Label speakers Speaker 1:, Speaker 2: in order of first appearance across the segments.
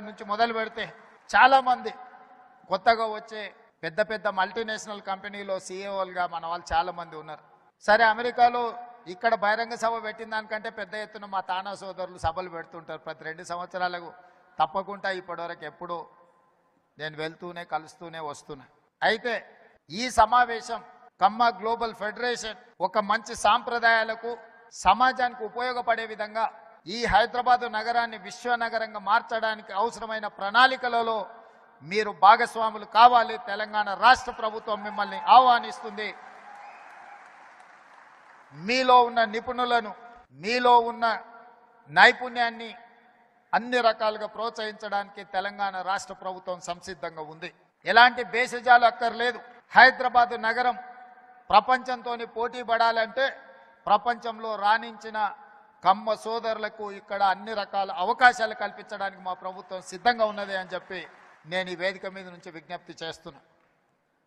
Speaker 1: నుంచి మొదలు పెడితే చాలా మంది కొత్తగా వచ్చే పెద్ద పెద్ద మల్టీనేషనల్ కంపెనీలో సీఈఓలుగా మన వాళ్ళు చాలా మంది ఉన్నారు. సరే అమెరికాలో ఇక్కడ బహిరంగ సభ పెట్టిన దానికంటే పెద్ద ఎత్తున మా తానా సోదరులు సభలు పెడుతుంటారు. ప్రతి రెండు సంవత్సరాలకు తప్పకుండా ఇప్పటివరకు ఎప్పుడూ నేను వెళ్తూనే కలుస్తూనే వస్తున్నా. అయితే ఈ సమావేశం కమ్మ గ్లోబల్ ఫెడరేషన్ ఒక మంచి సాంప్రదాయాలకు సమాజానికి ఉపయోగపడే విధంగా ఈ హైదరాబాదు నగరాన్ని విశ్వనగరంగా మార్చడానికి అవసరమైన ప్రణాళికలలో మీరు భాగస్వాములు కావాలి. తెలంగాణ రాష్ట్ర ప్రభుత్వం మిమ్మల్ని ఆహ్వానిస్తుంది. మీలో ఉన్న నిపుణులను మీలో ఉన్న నైపుణ్యాన్ని అన్ని రకాలుగా ప్రోత్సహించడానికి తెలంగాణ రాష్ట్ర ప్రభుత్వం సంసిద్ధంగా ఉంది. ఎలాంటి బేసజాలు అక్కర్లేదు. హైదరాబాద్ నగరం ప్రపంచంతో పోటీ పడాలంటే ప్రపంచంలో రాణించిన కమ్మ సోదరులకు ఇక్కడ అన్ని రకాల అవకాశాలు కల్పించడానికి మా ప్రభుత్వం సిద్ధంగా ఉన్నది అని చెప్పి నేను ఈ వేదిక మీద నుంచి విజ్ఞప్తి చేస్తున్నా.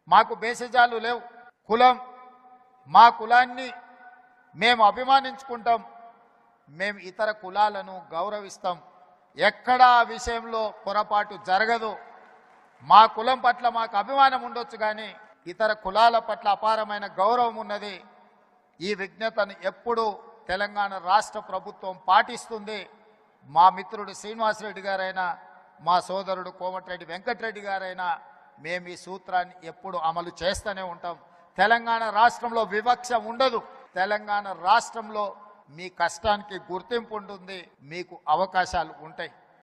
Speaker 1: మాకు బేసిజాలు లేవు. కులం మా కులాన్ని మేము అభిమానించుకుంటాం. మేము ఇతర కులాలను గౌరవిస్తాం. ఎక్కడా ఆ విషయంలో పొరపాటు జరగదు. మా కులం పట్ల మాకు అభిమానం ఉండొచ్చు కానీ ఇతర కులాల పట్ల అపారమైన గౌరవం ఉన్నది. ఈ విజ్ఞతను ఎప్పుడూ తెలంగాణ రాష్ట్ర ప్రభుత్వం పాటిస్తుంది. మా మిత్రుడు శ్రీనివాసరెడ్డి గారైనా మా సోదరుడు కోమటిరెడ్డి వెంకటరెడ్డి గారైనా మేము ఈ సూత్రాన్ని ఎప్పుడు అమలు చేస్తూనే ఉంటాం. తెలంగాణ రాష్ట్రంలో వివక్ష ఉండదు. తెలంగాణ రాష్ట్రంలో మీ కష్టానికి గుర్తింపు ఉంటుంది. మీకు అవకాశాలు ఉంటాయి.